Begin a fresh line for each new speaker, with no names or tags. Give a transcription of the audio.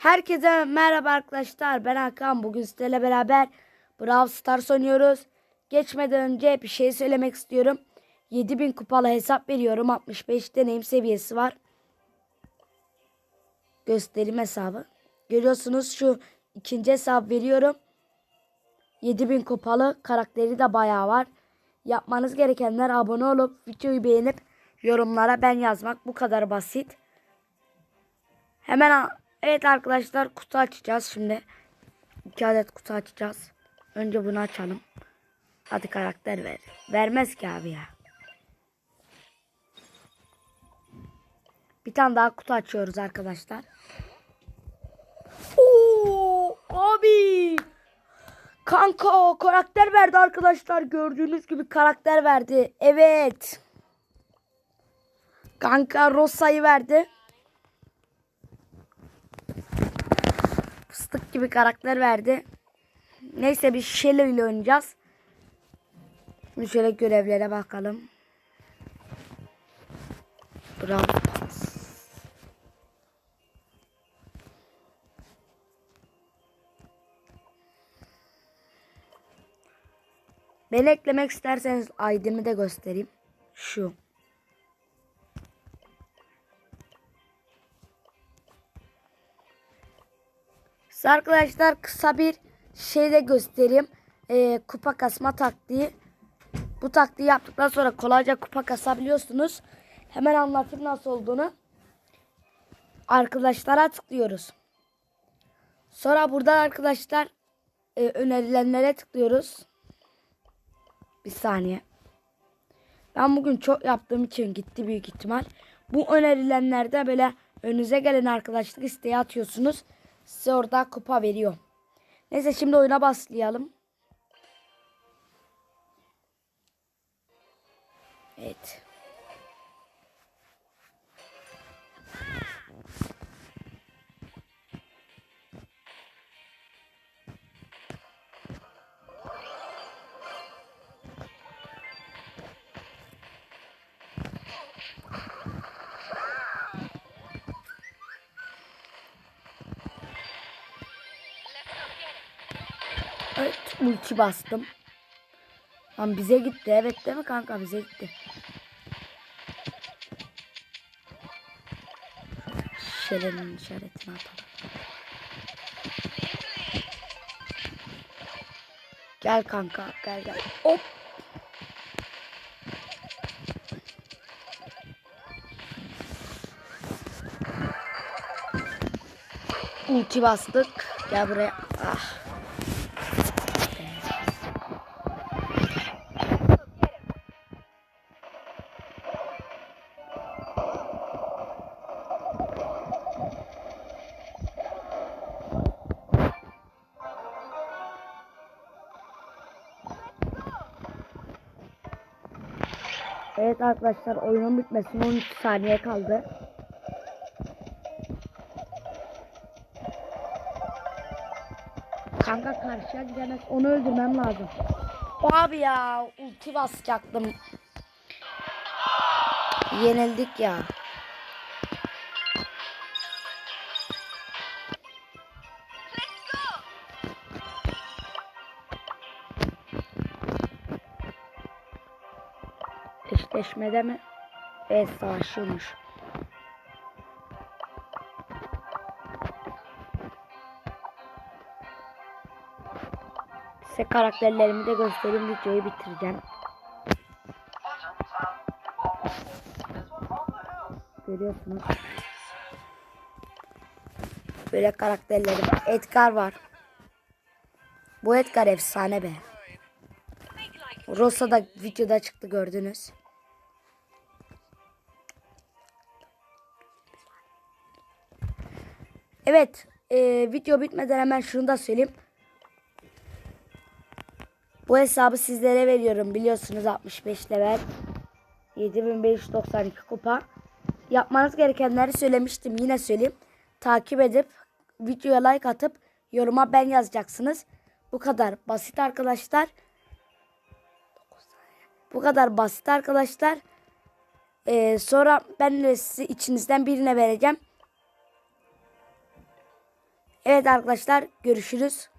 Herkese merhaba arkadaşlar. Ben Hakan. Bugün sizlerle beraber Brawl Stars oynuyoruz. Geçmeden önce bir şey söylemek istiyorum. 7000 kupalı hesap veriyorum. 65 deneyim seviyesi var. Göstereyim hesabı. Görüyorsunuz şu ikinci hesap veriyorum. 7000 kupalı karakteri de bayağı var. Yapmanız gerekenler abone olup videoyu beğenip yorumlara ben yazmak. Bu kadar basit. Hemen evet arkadaşlar kutu açacağız şimdi. İki adet kutu açacağız. Önce bunu açalım. Hadi karakter ver. Vermez ki abi ya. Bir tane daha kutu açıyoruz arkadaşlar. Oo abi. Kanka karakter verdi arkadaşlar. Gördüğünüz gibi karakter verdi. Evet. Kanka Rosa'yı verdi. Fıstık gibi karakter verdi. Neyse bir Shelly ile oynayacağız. Şimdi şöyle görevlere bakalım. Bravo. Beni eklemek isterseniz ID'mi de göstereyim. Şu. Size arkadaşlar kısa bir şey de göstereyim. Ee, kupa kasma taktiği. Bu taktiği yaptıktan sonra kolayca kupa kasabiliyorsunuz. Hemen anlatayım nasıl olduğunu. Arkadaşlara tıklıyoruz. Sonra burada arkadaşlar e, önerilenlere tıklıyoruz. Bir saniye. Ben bugün çok yaptığım için gitti büyük ihtimal. Bu önerilenlerde böyle önünüze gelen arkadaşlık isteği atıyorsunuz. Size orada kupa veriyor. Neyse şimdi oyuna başlayalım. Evet. Evet ulti bastım. Lan bize gitti. Evet değil mi kanka bize gitti. Şelenin işaretini atalım. Gel kanka gel gel. Hop. Ulti bastık. Gel buraya. Ah. Evet arkadaşlar oyunun bitmesine 13 saniye kaldı. Kanka karşıya gidemez. Onu öldürmem lazım. Abi ya ulti basacaktım. Yenildik ya. Eşleşmede mi? Evet savaşıyormuş. Size karakterlerimi de göstereyim videoyu bitireceğim. Görüyorsunuz. Böyle karakterlerim. Edgar var. Bu Edgar efsane be. Rosa da videoda çıktı gördünüz. Evet. e, video bitmeden hemen şunu da söyleyeyim. Bu hesabı sizlere veriyorum. Biliyorsunuz 65 level. 7592 kupa. Yapmanız gerekenleri söylemiştim. Yine söyleyeyim. Takip edip videoya like atıp yoruma ben yazacaksınız. Bu kadar basit arkadaşlar. Bu kadar basit arkadaşlar. Ee, sonra ben de sizi içinizden birine vereceğim. Evet arkadaşlar görüşürüz.